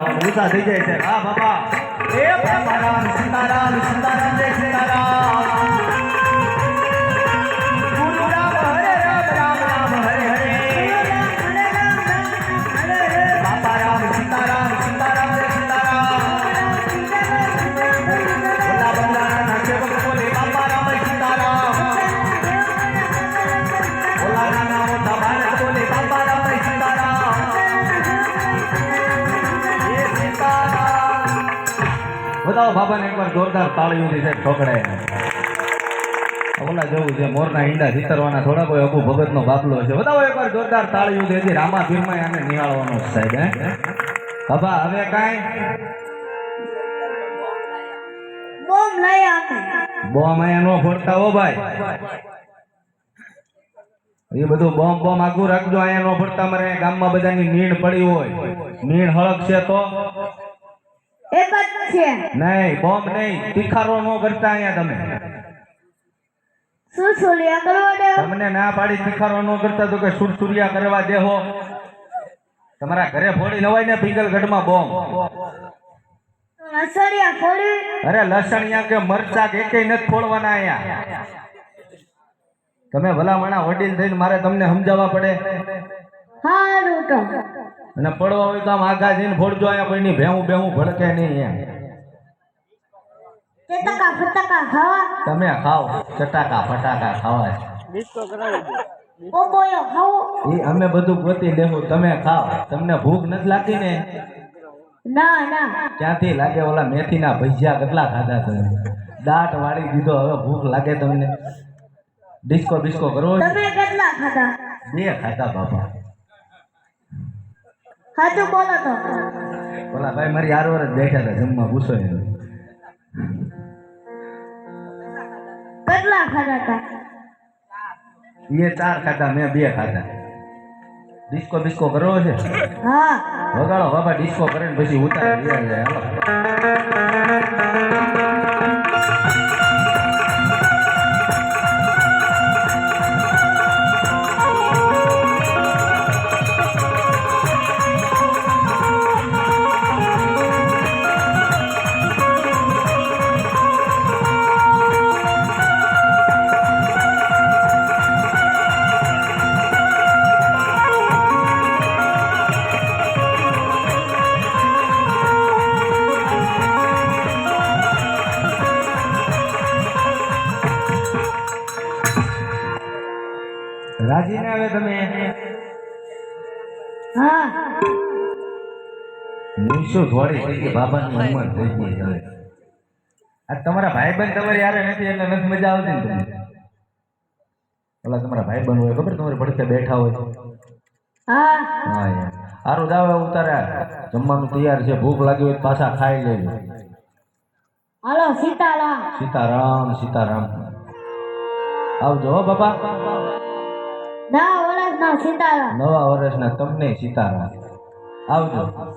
ઊંચા થઈ જાય છે. હા બાબા એ સીતારામ સીતારામ સીતારામ જય સીતારામ. Thank રામ બતાવો બાબાને એકવાર જોરદાર તાળીઓથી છે ઠોકડાય ઓલા જવું છે મોરના ઈંડા ચિતરવાના થોડા કોઈ અબુ ભગતનો બાપલો છે. બતાવો એકવાર જોરદાર તાળીઓથી. હજી રામા પીરમાં આને નિહાળવાનો છે સાહેબ હે? બાબા હવે કાંઈ? બોમ લઈ આપે. બોમ અહીંયા નો ફોડતા હો ભાઈ. એ બધું બોમ બોમ આગું રાખજો અહીંયા નો ફરતા મારે ગામમાં બધાની નીણ પડી હોય. નીણ હળક છે તો? એક જ છે. નહીં બોમ્બ નહીં. તીખારો નો કરતા અહીંયા તમે. સુરસુરિયા કરવા દે તમને ના પાડી તીખારો નો કરતા તો કે સુરસુરિયા કરવા દેહો તમારા ઘરે ફોડી લવાય ને પિંગલગઢમાં બોમ્બ. લસણિયા ફોડી. અરે લસણિયા કે મરચા કે એકેય નથી ફોડવાના અહીંયા. તમે ભલામણા વડીલ થઈને મારે તમને સમજાવવા પડે. હારું તો. અને પડવા હોય તો આમ આગા જઈને ફોડજો અહીંયા કોઈની ભેહું ભેહું ભડકે નહીં એમ. તે ટકા ફટકા ખાવા? તમે ખાઓ ચટાકા ફટાકા ખાવા એ અમે બધું ગોતી દેવું તમે ખાઓ. તમને ભૂખ નથી લાગતી ને? ના ના. ક્યાંથી લાગે ઓલા મેથીના ભજીયા કેટલા ખાધા તમે? દાંત વાળી દીધો હવે ભૂખ લાગે તમને. ડિસ્કો બિસ્કો કરવો તમે કેટલા ખાધા? બે ખાધા બાપા. સાચું બોલો તો. બોલા ભાઈ મારી આર જ બેઠા હતા જમવા પૂછો એને. કેટલા ખાધા હતા એ ચાર ખાધા મેં બે ખાધા. ડિસ્કો બિસ્કો કરવો છે? હા. વગાડો બાબા ડિસ્કો કરે ને પછી ઉતારી જાય હાલો. રાજી ને હવે તમે? હા. હું થોડી થઈ ગઈ બાબાની ઉંમર થઈ ગઈ હવે? આ તમારા ભાઈ ભાઈબંધ તમારી યારે નથી એટલે નથી મજા આવતી ને તમને? ઓલા તમારા ભાઈબંધ હોય ખબર તમારી પડખે બેઠા હોય? હા. હા યાર સારું દાવે ઉતાર્યા ઉતારે. જમવાનું તૈયાર છે ભૂખ લાગી હોય પાછા ખાઈ લેજો. હાલો સીતારામ. સીતારામ સીતારામ. આવજો હો બાપા ના વર્ષના સીતારામ. નવા વર્ષના તમને સીતારામ. આવજો.